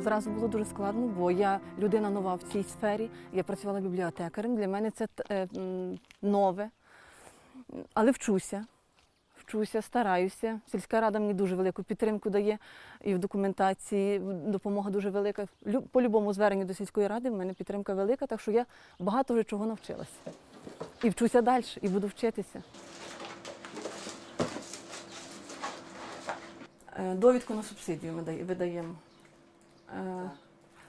Зразу було дуже складно, бо я людина нова в цій сфері. Я працювала бібліотекарем. Для мене це е, нове, але вчуся. Вчуся, стараюся. Сільська рада мені дуже велику підтримку дає і в документації допомога дуже велика. По любому зверненню до сільської ради в мене підтримка велика, так що я багато вже чого навчилася. І вчуся далі, і буду вчитися. Е, Довідку на субсидію ми видаємо. Е,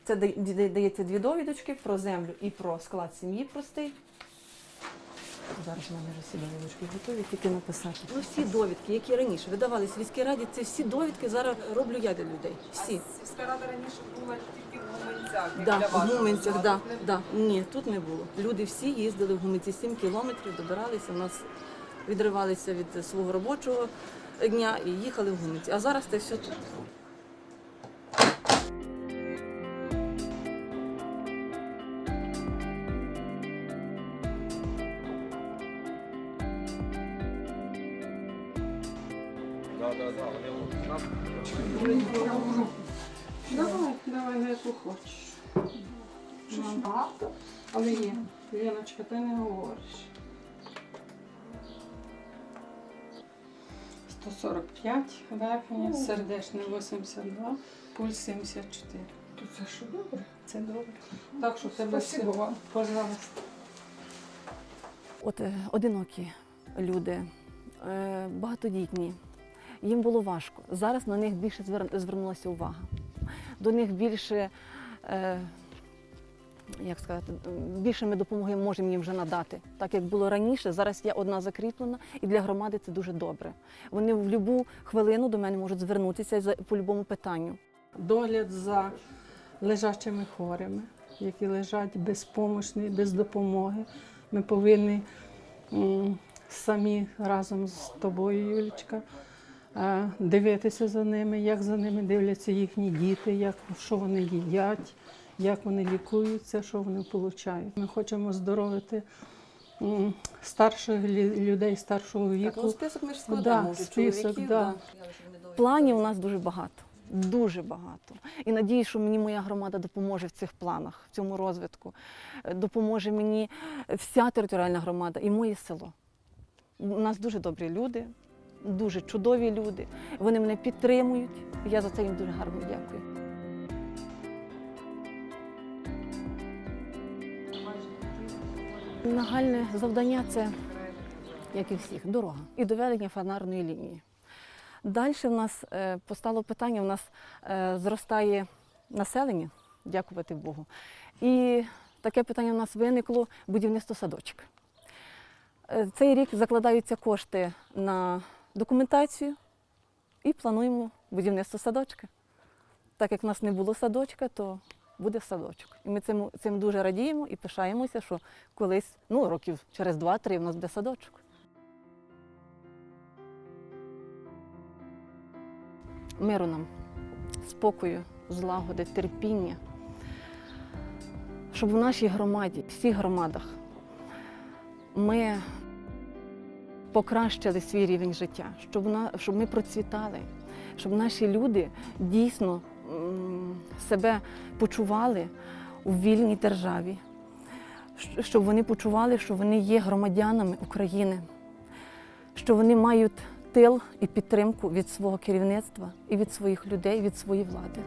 Це дає- дає- дається дві довідочки про землю і про склад сім'ї простий. Зараз в мене вже всі довідочки готові, тільки написати. Ну, всі довідки, які раніше видавали сільській раді, це всі довідки зараз роблю я для людей. Всі. Сільська рада раніше була тільки в Гуменцях. як Да, для в Гуменцях, да, не да. Ні, тут не було. Люди всі їздили в Гуменці 7 кілометрів, добиралися, у нас відривалися від свого робочого дня і їхали в Гуменці. А зараз це все тут. Давай, давай на яку хочеш. Щось багато, але є. Леночка, ти не говориш. 145, верхня, сердечне 82, пульс 74. То це що добре? Це добре. Так що тебе все, Спасибо пожалуйста. От е, одинокі люди, е, багатодітні, їм було важко. Зараз на них більше звернулася увага. До них більше, е, як сказати, більше ми допомоги можемо їм вже надати. Так як було раніше, зараз я одна закріплена, і для громади це дуже добре. Вони в будь-яку хвилину до мене можуть звернутися по будь-якому питанню. Догляд за лежачими хворими, які лежать безпомощні, без допомоги. Ми повинні самі разом з тобою, Юлічка, дивитися за ними, як за ними дивляться їхні діти, як, що вони їдять, як вони лікуються, що вони отримують. Ми хочемо здоровити старших людей старшого віку. ну, список ми ж складемо Да, список, да. Планів у нас дуже багато. Дуже багато. І надію, що мені моя громада допоможе в цих планах, в цьому розвитку. Е, Допоможе мені вся територіальна громада і моє село. У нас дуже добрі люди, дуже чудові люди. Вони мене підтримують. Я за це їм дуже гарно дякую. Нагальне завдання це, як і всіх, дорога і доведення фонарної лінії. Далі в нас е, постало питання, в нас е, зростає населення, дякувати Богу. І таке питання в нас виникло будівництво садочка. Е, Цей рік закладаються кошти на документацію і плануємо будівництво садочка. Так як в нас не було садочка, то буде садочок. І ми цим, цим дуже радіємо і пишаємося, що колись, ну років через 2-3 в нас буде садочок. Миру нам, спокою, злагоди, терпіння, щоб в нашій громаді, всіх громадах, ми покращили свій рівень життя, щоб, на, щоб ми процвітали, щоб наші люди дійсно себе почували у вільній державі, щоб вони почували, що вони є громадянами України, що вони мають тил і підтримку від свого керівництва і від своїх людей, від своєї влади.